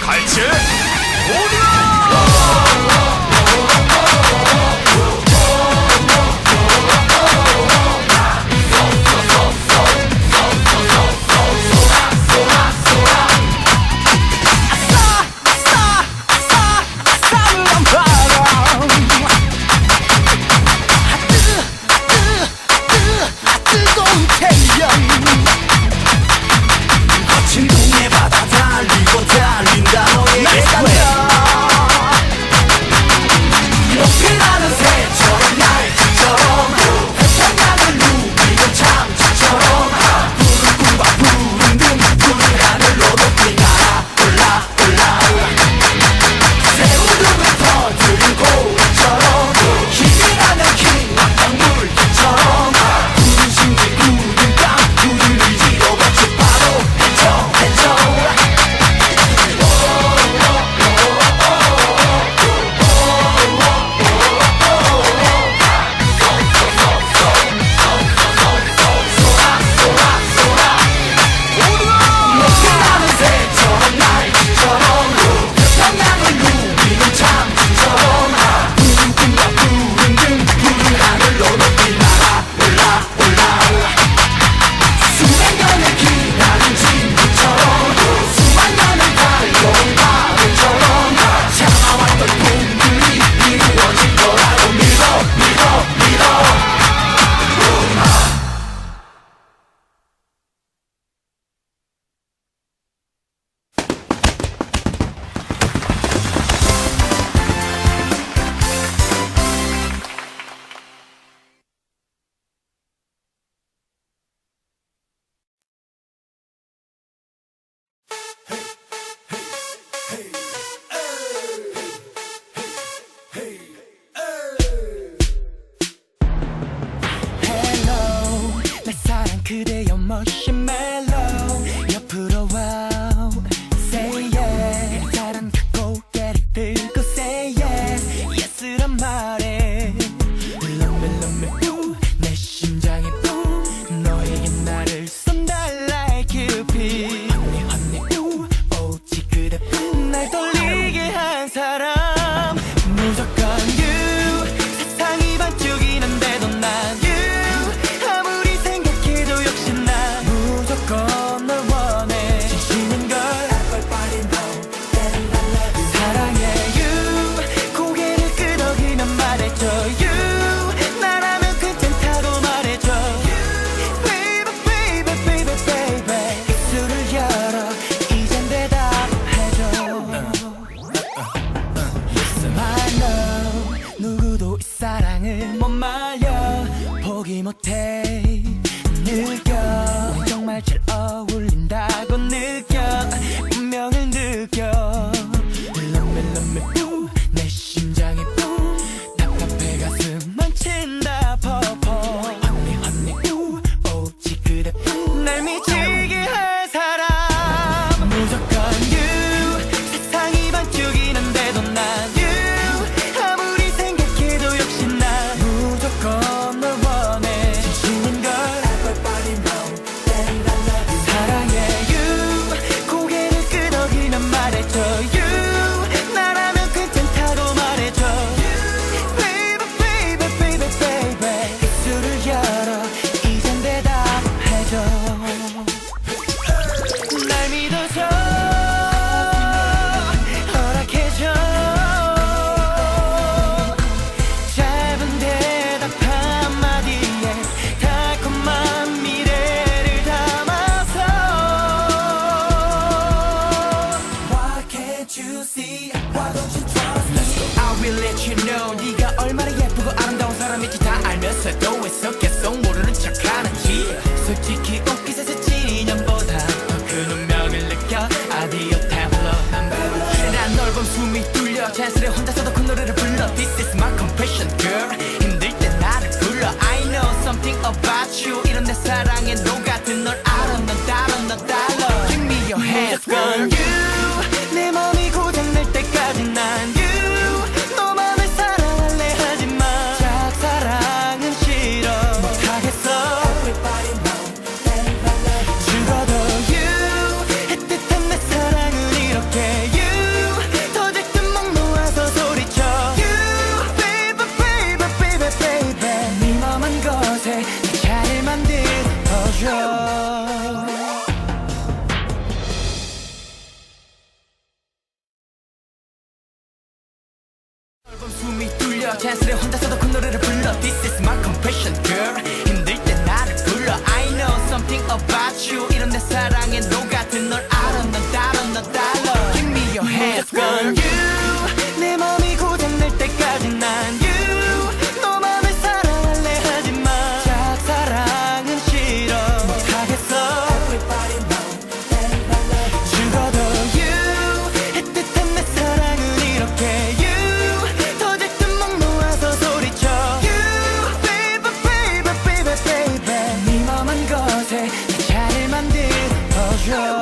갈치. 오디오! 느껴 정말 잘 어울려 들려 찬스를 혼자서도 큰 노래를 불러. This is my 숨이 뚫려. 캔슬에 혼자서도 큰 노래를 불러 This go.